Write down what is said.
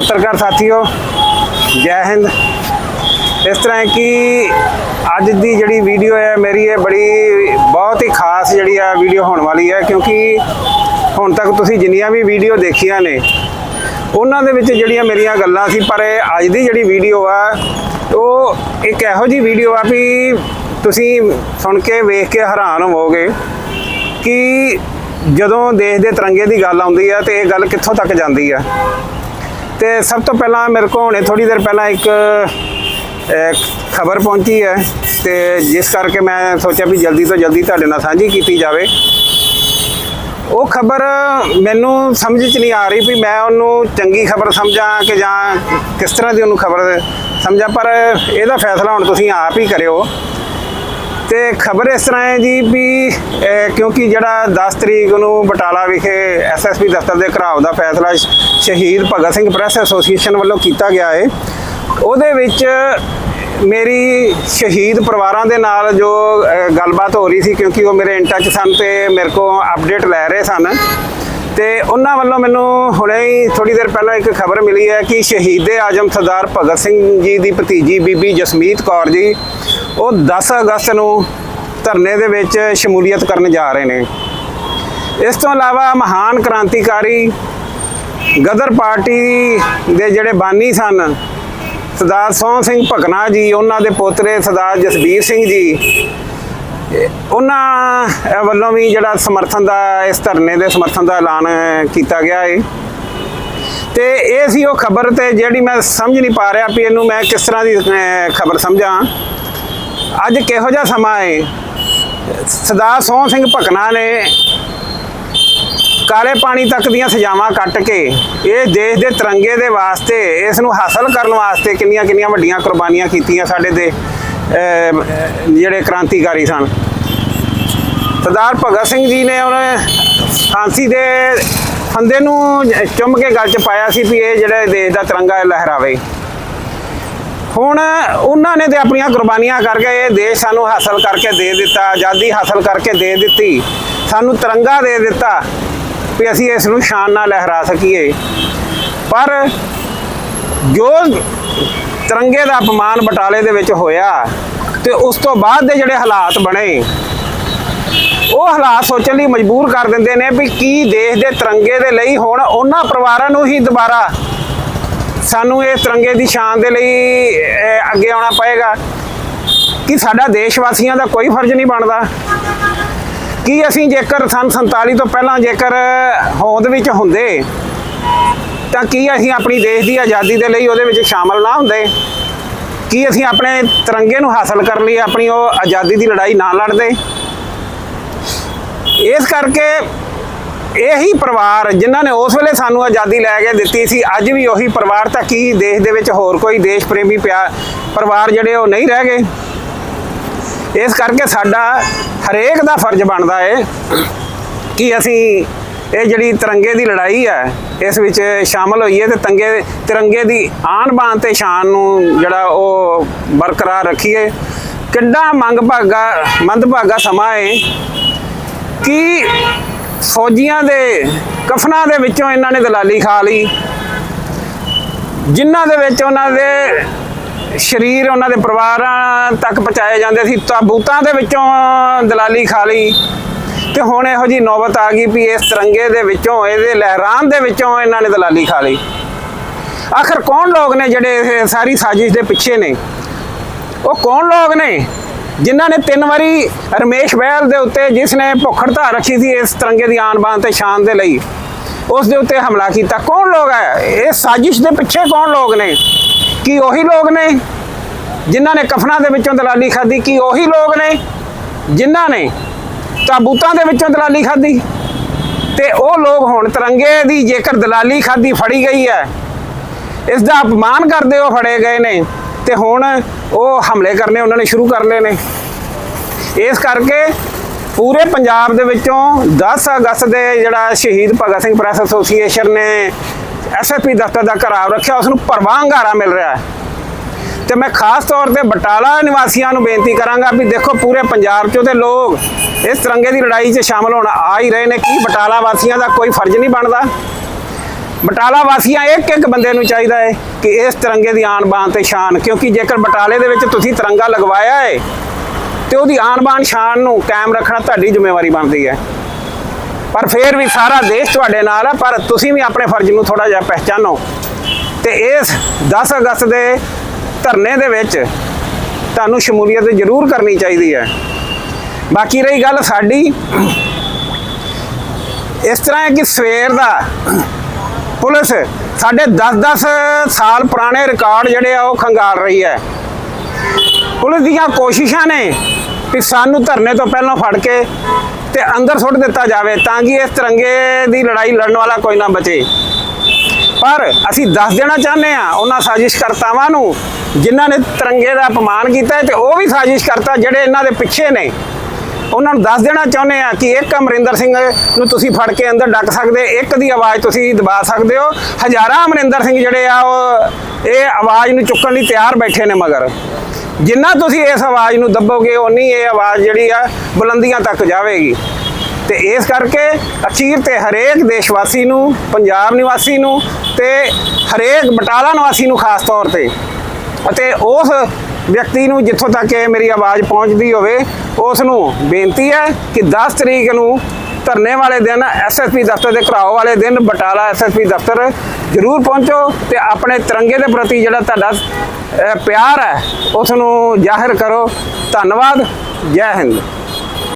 ਪੱਤਰਕਾਰ ਸਾਥੀਓ, ਜੈ ਹਿੰਦ। ਇਸ ਤਰ੍ਹਾਂ ਕਿ ਅੱਜ ਦੀ ਜਿਹੜੀ ਵੀਡੀਓ ਹੈ, ਮੇਰੀ ਇਹ ਬੜੀ, ਬਹੁਤ ਹੀ ਖਾਸ ਜਿਹੜੀ ਆ ਵੀਡੀਓ ਹੋਣ ਵਾਲੀ ਹੈ, ਕਿਉਂਕਿ ਹੁਣ ਤੱਕ ਤੁਸੀਂ ਜਿੰਨੀਆਂ ਵੀ ਵੀਡੀਓ ਦੇਖੀਆਂ ਨੇ, ਉਹਨਾਂ ਦੇ ਵਿੱਚ ਜਿਹੜੀਆਂ ਮੇਰੀਆਂ ਗੱਲਾਂ ਸੀ, ਪਰ ਇਹ ਅੱਜ ਦੀ ਜਿਹੜੀ ਵੀਡੀਓ ਆ, ਉਹ ਇੱਕ ਇਹੋ ਜੀ ਵੀਡੀਓ ਆ ਵੀ ਤੁਸੀਂ ਸੁਣ ਕੇ, ਵੇਖ ਕੇ ਹੈਰਾਨ ਹੋਵੋਗੇ ਕਿ ਜਦੋਂ ਦੇਸ਼ ਦੇ ਤਿਰੰਗੇ ਦੀ ਗੱਲ ਆਉਂਦੀ ਆ, ਤੇ ਇਹ ਗੱਲ ਕਿੱਥੋਂ ਤੱਕ ਜਾਂਦੀ ਆ? ਤੇ ਸਭ ਤੋਂ ਪਹਿਲਾਂ ਮੇਰੇ ਕੋਲ ਹੁਣੇ ਥੋੜੀ ਦੇਰ ਪਹਿਲਾਂ ਇੱਕ ਖਬਰ ਪਹੁੰਚੀ ਹੈ ਤੇ ਜਿਸ ਕਰਕੇ ਮੈਂ ਸੋਚਿਆ ਵੀ ਜਲਦੀ ਤੋਂ ਜਲਦੀ ਤੁਹਾਡੇ ਨਾਲ ਸਾਂਝੀ ਕੀਤੀ ਜਾਵੇ। ਉਹ ਖਬਰ ਮੈਨੂੰ ਸਮਝ ਚ ਨਹੀਂ ਆ ਰਹੀ ਵੀ ਮੈਂ ਉਹਨੂੰ ਚੰਗੀ ਖਬਰ ਸਮਝਾਂ ਕਿ ਜਾਂ ਕਿਸ ਤਰ੍ਹਾਂ ਦੀ ਉਹਨੂੰ ਖਬਰ ਸਮਝਾਂ, ਪਰ ਇਹਦਾ ਫੈਸਲਾ ਹੁਣ ਤੁਸੀਂ ਆਪ ਹੀ ਕਰਿਓ। ਤੇ ਖਬਰ ਇਸ ਤਰ੍ਹਾਂ ਹੈ ਜੀ ਵੀ ਕਿਉਂਕਿ ਜਿਹੜਾ 10 ਤਰੀਕ ਨੂੰ ਬਟਾਲਾ ਵਿਖੇ ਐਸਐਸਪੀ ਦਫ਼ਤਰ ਦੇ ਘਰਾਓ ਦਾ ਫੈਸਲਾ ਸ਼ਹੀਦ ਭਗਤ ਸਿੰਘ ਪ੍ਰੈਸ ਐਸੋਸੀਏਸ਼ਨ ਵੱਲੋਂ ਕੀਤਾ ਗਿਆ ਹੈ ਉਹਦੇ ਵਿੱਚ ਮੇਰੀ ਸ਼ਹੀਦ ਪਰਿਵਾਰਾਂ ਦੇ ਨਾਲ ਜੋ ਗੱਲਬਾਤ ਹੋ ਰਹੀ ਸੀ ਕਿਉਂਕਿ ਉਹ ਮੇਰੇ ਇਨ ਸਨ ਤੇ ਮੇਰੇ ਕੋਲ ਅਪਡੇਟ ਲੈ ਰਹੇ ਸਨ। ਤੇ ਉਹਨਾਂ ਵੱਲੋਂ ਮੈਨੂੰ ਹੁਣੇ ਹੀ ਥੋੜੀ ਦੇਰ ਪਹਿਲਾਂ ਇੱਕ ਖਬਰ ਮਿਲੀ ਹੈ ਕਿ ਸ਼ਹੀਦੇ ਆਜਮ ਸਰਦਾਰ ਭਗਤ ਸਿੰਘ ਜੀ ਦੀ ਭਤੀਜੀ ਬੀਬੀ ਜਸਮੀਤ ਕੌਰ ਜੀ, ਉਹ 10 ਅਗਸਤ ਨੂੰ ਧਰਨੇ ਦੇ ਵਿੱਚ ਸ਼ਮੂਲੀਅਤ ਕਰਨ ਜਾ ਰਹੇ ਨੇ। ਇਸ ਤੋਂ ਇਲਾਵਾ ਮਹਾਨ ਕ੍ਰਾਂਤੀਕਾਰੀ ਗਦਰ ਪਾਰਟੀ ਦੇ ਜਿਹੜੇ ਬਾਨੀ ਸਨ, ਸਰਦਾਰ ਸੋਹਣ ਸਿੰਘ ਭਕਨਾ ਜੀ, ਉਹਨਾਂ ਦੇ ਪੋਤਰੇ ਸਰਦਾਰ ਜਸਬੀਰ ਸਿੰਘ ਜੀ, ਉਹਨਾਂ ਵੱਲੋਂ ਵੀ ਜਿਹੜਾ ਸਮਰਥਨ ਦਾ, ਇਸ ਧਰਨੇ ਦੇ ਸਮਰਥਨ ਦਾ ਐਲਾਨ ਕੀਤਾ ਗਿਆ ਹੈ ਤੇ ਇਹ ਸੀ ਉਹ ਖਬਰ ਤੇ ਜਿਹੜੀ ਮੈਂ ਸਮਝ ਨਹੀਂ ਪਾ ਰਿਹਾ ਵੀ ਇਹਨੂੰ ਮੈਂ ਕਿਸ ਤਰ੍ਹਾਂ ਦੀ ਖਬਰ ਸਮਝਾਂ। ਅੱਜ ਕਿਹੋ ਜਿਹਾ ਸਮਾਂ ਹੈ ਸਰਦਾਰ ਸੋਹਣ ਸਿੰਘ ਭਕਨਾ ਨੇ ਕਾਲੇ ਪਾਣੀ ਤੱਕ ਦੀਆਂ ਸਜ਼ਾਵਾਂ ਕੱਟ ਕੇ ਇਹ ਦੇਸ਼ ਦੇ ਤਿਰੰਗੇ ਦੇ ਵਾਸਤੇ ਇਸ ਨੂੰ ਹਾਸਲ ਕਰਨ ਵਾਸਤੇ ਕਿੰਨੀਆਂ ਕਿੰਨੀਆਂ ਵੱਡੀਆਂ ਕੁਰਬਾਨੀਆਂ ਕੀਤੀਆਂ ਸਾਡੇ ਦੇ ਅਹ, ਜਿਹੜੇ ਕ੍ਰਾਂਤੀਕਾਰੀ ਸਨ। ਸਰਦਾਰ ਭਗਤ ਸਿੰਘ ਜੀ ਨੇ ਉਹਨੇ ਫਾਂਸੀ ਦੇ ਫੰਦੇ ਨੂੰ ਚੁੰਮ ਕੇ ਗੱਲ 'ਚ ਪਾਇਆ ਸੀ ਵੀ ਇਹ ਜਿਹੜਾ ਦੇਸ਼ ਦਾ ਤਿਰੰਗਾ ਲਹਿਰਾਵੇ। ਹੁਣ ਉਹਨਾਂ ਨੇ ਤੇ ਆਪਣੀਆਂ ਕੁਰਬਾਨੀਆਂ ਕਰਕੇ ਇਹ ਦੇਸ਼ ਸਾਨੂੰ ਹਾਸਲ ਕਰਕੇ ਦੇ ਦਿੱਤਾ ਆਜ਼ਾਦੀ ਹਾਸਲ ਕਰਕੇ ਦੇ ਦਿੱਤੀ ਸਾਨੂੰ ਤਿਰੰਗਾ ਦੇ ਦਿੱਤਾ। ਵੀ ਅਸੀਂ ਇਸ ਨੂੰ ਸ਼ਾਨ ਨਾਲ ਲਹਿਰਾ ਸਕੀਏ। ਪਰ ਜੋ ਤਿਰੰਗੇ ਦਾ ਅਪਮਾਨ ਬਟਾਲੇ ਦੇ ਵਿੱਚ ਹੋਇਆ ਤੇ ਉਸ ਤੋਂ ਬਾਅਦ ਦੇ ਜਿਹੜੇ ਹਾਲਾਤ ਬਣੇ, ਉਹ ਹਾਲਾਤ ਸੋਚਣ ਲਈ ਮਜਬੂਰ ਕਰ ਦਿੰਦੇ ਨੇ ਵੀ ਕੀ ਦੇਸ਼ ਦੇ ਤਿਰੰਗੇ ਦੇ ਲਈ ਹੁਣ ਉਹਨਾਂ ਪਰਿਵਾਰਾਂ ਨੂੰ ਹੀ ਦੁਬਾਰਾ ਸਾਨੂੰ ਇਹ ਤਿਰੰਗੇ ਦੀ ਸ਼ਾਨ ਦੇ ਲਈ ਅੱਗੇ ਆਉਣਾ ਪਏਗਾ। ਕਿ ਸਾਡਾ ਦੇਸ਼ ਵਾਸੀਆਂ ਦਾ ਕੋਈ ਫਰਜ਼ ਨਹੀਂ ਬਣਦਾ? ਕੀ ਅਸੀਂ ਜੇਕਰ ਸਨ 47 ਤੋਂ ਪਹਿਲਾਂ ਜੇਕਰ ਹੋਂਦ ਵਿੱਚ ਹੁੰਦੇ, ਤਾਂ ਕੀ ਅਸੀਂ ਆਪਣੀ ਦੇਸ਼ ਦੀ ਆਜ਼ਾਦੀ ਦੇ ਲਈ ਉਹਦੇ ਵਿੱਚ ਸ਼ਾਮਲ ਨਾ ਹੁੰਦੇ? ਕੀ ਅਸੀਂ ਆਪਣੇ ਤਿਰੰਗੇ ਨੂੰ ਹਾਸਲ ਕਰਨ ਲਈ ਆਪਣੀ ਉਹ ਆਜ਼ਾਦੀ ਦੀ ਲੜਾਈ ਨਾ ਲੜਦੇ? ਇਸ ਕਰਕੇ ਇਹੀ ਪਰਿਵਾਰ ਜਿਨ੍ਹਾਂ ਨੇ ਉਸ ਵੇਲੇ ਸਾਨੂੰ ਆਜ਼ਾਦੀ ਲੈ ਕੇ ਦਿੱਤੀ ਸੀ, ਅੱਜ ਵੀ ਉਹੀ ਪਰਿਵਾਰ ਤਾਂ ਕੀ ਦੇਸ਼ ਦੇ ਵਿੱਚ ਹੋਰ ਕੋਈ ਦੇਸ਼ ਪ੍ਰੇਮੀ ਪਿਆ ਪਰਿਵਾਰ ਜਿਹੜੇ ਉਹ ਨਹੀਂ ਰਹਿ ਗਏ? ਇਸ ਕਰਕੇ ਸਾਡਾ ਹਰੇਕ ਦਾ ਫਰਜ਼ ਬਣਦਾ ਏ ਕਿ ਅਸੀਂ ਇਹ ਜਿਹੜੀ ਤਿਰੰਗੇ ਦੀ ਲੜਾਈ ਹੈ, ਇਸ ਵਿੱਚ ਸ਼ਾਮਲ ਹੋਈਏ ਤੇ ਤੰਗੇ, ਤਿਰੰਗੇ ਦੀ ਆਨ ਬਾਨ ਤੇ ਸ਼ਾਨ ਨੂੰ ਜਿਹੜਾ ਉਹ ਬਰਕਰਾਰ ਰੱਖੀਏ। ਕਿੰਨਾ ਮੰਗ ਭਾਗਾ ਮੰਦਭਾਗਾ ਸਮਾਂ ਏ ਕਿ ਫੌਜੀਆਂ ਦੇ ਕਫਨਾਂ ਦੇ ਵਿੱਚੋਂ ਇਹਨਾਂ ਨੇ ਦਲਾਲੀ ਖਾ ਲਈ। ਜਿਨ੍ਹਾਂ ਦੇ ਵਿੱਚ ਉਹਨਾਂ ਦੇ ਸਰੀਰ ਉਹਨਾਂ ਦੇ ਪਰਿਵਾਰਾਂ ਤੱਕ ਪਹੁੰਚਾਏ ਜਾਂਦੇ ਸੀ ਤਾਬੂਤਾਂ ਦੇ ਵਿੱਚੋਂ ਦਲਾਲੀ ਖਾ ਲਈ। ਤੇ ਹੁਣ ਇਹੋ ਜੀ ਨੌਬਤ ਆ ਗਈ ਵੀ ਇਸ ਤਿਰੰਗੇ ਦੇ ਵਿੱਚੋਂ, ਇਹਦੇ ਲਹਿਰਾਨ ਦੇ ਵਿੱਚੋਂ ਇਹਨਾਂ ਨੇ ਦਲਾਲੀ ਖਾ ਲਈ। ਆਖਰ ਕੌਣ ਲੋਕ ਨੇ ਜਿਹੜੇ ਸਾਰੀ ਸਾਜ਼ਿਸ਼ ਦੇ ਪਿੱਛੇ ਨੇ? ਉਹ ਕੌਣ ਲੋਕ ਨੇ ਜਿਨ੍ਹਾਂ ਨੇ ਤਿੰਨ ਵਾਰੀ ਰਮੇਸ਼ ਬਹਿਲ ਦੇ ਉੱਤੇ ਜਿਸ ਨੇ ਭੁੱਖ ਹੜਤਾਲ ਰੱਖੀ ਸੀ ਇਸ ਤਿਰੰਗੇ ਦੀ ਆਨ ਬਾਨ ਤੇ ਸ਼ਾਨ ਦੇ ਲਈ, ਉਸ ਦੇ ਉੱਤੇ ਹਮਲਾ ਕੀਤਾ। ਕੌਣ ਲੋਕ ਹੈ? ਇਹ ਸਾਜ਼ਿਸ਼ ਦੇ ਪਿੱਛੇ ਕੌਣ ਲੋਕ ਨੇ? ਕੀ ਉਹੀ ਲੋਕ ਨੇ? ਜਿਨ੍ਹਾਂ ਨੇ ਕਫਨਾਂ ਦੇ ਵਿੱਚੋਂ ਦਲਾਲੀ ਖਾਧੀ, ਕੀ ਉਹੀ ਲੋਕ ਨੇ? ਜਿਨ੍ਹਾਂ ਨੇ ਤਾਬੂਤਾਂ ਦੇ ਵਿੱਚੋਂ ਦਲਾਲੀ ਖਾਧੀ। ਤੇ ਉਹ ਲੋਕ ਹੁਣ ਤਿਰੰਗੇ ਦੀ ਜੇਕਰ ਦਲਾਲੀ ਖਾਧੀ ਫੜੀ ਗਈ ਹੈ, ਇਸ ਦਾ ਅਪਮਾਨ ਕਰਦੇ ਉਹ ਫੜੇ ਗਏ ਨੇ ਤੇ ਹੁਣ ਉਹ ਹਮਲੇ ਕਰਨੇ ਉਹਨਾਂ ਨੇ ਸ਼ੁਰੂ ਕਰ ਲਏ ਨੇ। ਇਸ ਕਰਕੇ ਪੂਰੇ ਪੰਜਾਬ ਦੇ ਵਿੱਚੋਂ 10 ਅਗਸਤ ਦੇ ਜਿਹੜਾ ਸ਼ਹੀਦ ਭਗਤ ਸਿੰਘ ਪ੍ਰੈਸ ਐਸੋਸੀਏਸ਼ਨ ਨੇ ਐਸਐਪੀ ਦਫ਼ਤਰ ਦਾ ਘਰਾਵ ਰੱਖਿਆ ਉਸ ਨੂੰ ਭਰਵਾਂ ਹੰਗਾਰਾ ਮਿਲ ਰਿਹਾ ਹੈ। ਤੇ ਮੈਂ ਖਾਸ ਤੌਰ ਤੇ ਬਟਾਲਾ ਨਿਵਾਸੀਆਂ ਨੂੰ ਬੇਨਤੀ ਕਰਾਂਗਾ ਵੀ ਦੇਖੋ ਪੂਰੇ ਪੰਜਾਬ ਚੋਂ ਤੇ ਲੋਕ ਇਸ ਤਿਰੰਗੇ ਦੀ ਲੜਾਈ 'ਚ ਸ਼ਾਮਲ ਹੋਣ ਆ ਹੀ ਰਹੇ ਨੇ। ਕੀ ਬਟਾਲਾ ਵਾਸੀਆਂ ਦਾ ਕੋਈ ਫਰਜ਼ ਨਹੀਂ ਬਣਦਾ? ਬਟਾਲਾ ਵਾਸੀਆਂ ਇੱਕ ਇੱਕ ਬੰਦੇ ਨੂੰ ਚਾਹੀਦਾ ਹੈ ਕਿ ਇਸ ਤਿਰੰਗੇ ਦੀ ਆਣ ਬਾਨ ਤੇ ਸ਼ਾਨ, ਕਿਉਂਕਿ ਜੇਕਰ ਬਟਾਲੇ ਦੇ ਵਿੱਚ ਤੁਸੀਂ ਤਿਰੰਗਾ ਲਗਵਾਇਆ ਹੈ, ਤੇ ਉਹਦੀ ਆਨ ਬਾਨ ਸ਼ਾਨ ਨੂੰ ਕਾਇਮ ਰੱਖਣਾ ਤੁਹਾਡੀ ਜ਼ਿੰਮੇਵਾਰੀ ਬਣਦੀ ਹੈ। ਪਰ ਫਿਰ ਵੀ ਸਾਰਾ ਦੇਸ਼ ਤੁਹਾਡੇ ਨਾਲ ਹੈ ਪਰ ਤੁਸੀਂ ਵੀ ਆਪਣੇ ਫਰਜ਼ ਨੂੰ ਥੋੜਾ ਜਿਹਾ ਪਹਿਚਾਨੋ। ਤੇ ਇਸ 10 ਅਗਸਤ ਦੇ ਧਰਨੇ ਦੇ ਵਿੱਚ ਤੁਹਾਨੂੰ ਸ਼ਮੂਲੀਅਤ ਜ਼ਰੂਰ ਕਰਨੀ ਚਾਹੀਦੀ ਹੈ। ਬਾਕੀ ਰਹੀ ਗੱਲ ਸਾਡੀ। ਇਸ ਤਰ੍ਹਾਂ ਹੈ ਕਿ ਸਵੇਰ ਦਾ ਪੁਲਿਸ ਸਾਡੇ 10-10 ਸਾਲ ਪੁਰਾਣੇ ਰਿਕਾਰਡ ਜਿਹੜੇ ਆ, ਉਹ ਖੰਗਾਲ ਰਹੀ ਹੈ। ਪੁਲਿਸ ਦੀਆਂ ਕੋਸ਼ਿਸ਼ਾਂ ਨੇ ਕਿ ਸਾਨੂੰ ਧਰਨੇ ਤੋਂ ਪਹਿਲਾਂ ਫੜ ਕੇ ਤੇ ਅੰਦਰ ਸੁੱਟ ਦਿੱਤਾ ਜਾਵੇ ਤਾਂ ਕਿ ਇਸ ਤਿਰੰਗੇ ਦੀ ਲੜਾਈ ਲੜਨ ਵਾਲਾ ਕੋਈ ਨਾ ਬਚੇ। ਪਰ ਅਸੀਂ ਦੱਸ ਦੇਣਾ ਚਾਹੁੰਦੇ ਆ ਉਹਨਾਂ ਸਾਜ਼ਿਸ਼ਕਰਤਾਵਾਂ ਨੂੰ ਜਿਨ੍ਹਾਂ ਨੇ ਤਿਰੰਗੇ ਦਾ ਅਪਮਾਨ ਕੀਤਾ ਹੈ ਤੇ ਉਹ ਵੀ ਸਾਜ਼ਿਸ਼ਕਰਤਾ ਜਿਹੜੇ ਇਹਨਾਂ ਦੇ ਪਿੱਛੇ ਨੇ, ਉਹਨਾਂ ਨੂੰ ਦੱਸ ਦੇਣਾ ਚਾਹੁੰਦੇ ਆ ਕਿ ਇੱਕ ਅਮਰਿੰਦਰ ਸਿੰਘ ਨੂੰ ਤੁਸੀਂ ਫੜ ਕੇ ਅੰਦਰ ਡੱਕ ਸਕਦੇ, ਇੱਕ ਦੀ ਆਵਾਜ਼ ਤੁਸੀਂ ਦਬਾ ਸਕਦੇ ਹੋ। ਹਜ਼ਾਰਾਂ ਅਮਰਿੰਦਰ ਸਿੰਘ ਜਿਹੜੇ ਆ ਉਹ, ਇਹ ਆਵਾਜ਼ ਨੂੰ ਚੁੱਕਣ ਲਈ ਤਿਆਰ ਬੈਠੇ ਨੇ ਮਗਰ। ਜਿੰਨਾ ਤੁਸੀਂ ਇਸ ਆਵਾਜ਼ ਨੂੰ ਦੱਬੋਗੇ ਉਨੀ ਇਹ ਆਵਾਜ਼ ਜਿਹੜੀ ਆ ਬੁਲੰਦੀਆਂ ਤੱਕ ਜਾਵੇਗੀ। ਤੇ ਇਸ ਕਰਕੇ ਅਖੀਰ ਤੇ ਹਰੇਕ ਦੇਸ਼ਵਾਸੀ ਨੂੰ, ਪੰਜਾਬ ਨਿਵਾਸੀ ਨੂੰ ਤੇ ਹਰੇਕ ਬਟਾਲਾ ਨਿਵਾਸੀ ਨੂੰ ਖਾਸ ਤੌਰ ਤੇ ਅਤੇ ਉਸ ਵਿਅਕਤੀ ਨੂੰ ਜਿੱਥੋਂ ਤੱਕ ਇਹ ਮੇਰੀ ਆਵਾਜ਼ ਪਹੁੰਚਦੀ ਹੋਵੇ, ਉਸ ਨੂੰ ਬੇਨਤੀ ਹੈ ਕਿ 10 ਤਰੀਕ ਨੂੰ ਧਰਨੇ ਵਾਲੇ ਦਿਨ ਐਸਐਸਪੀ ਦਫ਼ਤਰ ਦੇ ਘਰਾਓ ਵਾਲੇ ਦਿਨ ਬਟਾਲਾ ਐਸਐਸਪੀ ਦਫ਼ਤਰ ਜ਼ਰੂਰ ਪਹੁੰਚੋ ਤੇ ਆਪਣੇ ਤਿਰੰਗੇ ਦੇ ਪ੍ਰਤੀ ਜਿਹੜਾ ਤੁਹਾਡਾ ਪਿਆਰ ਹੈ ਉਸ ਨੂੰ ਜ਼ਾਹਿਰ ਕਰੋ। ਧੰਨਵਾਦ। ਜੈ ਹਿੰਦ।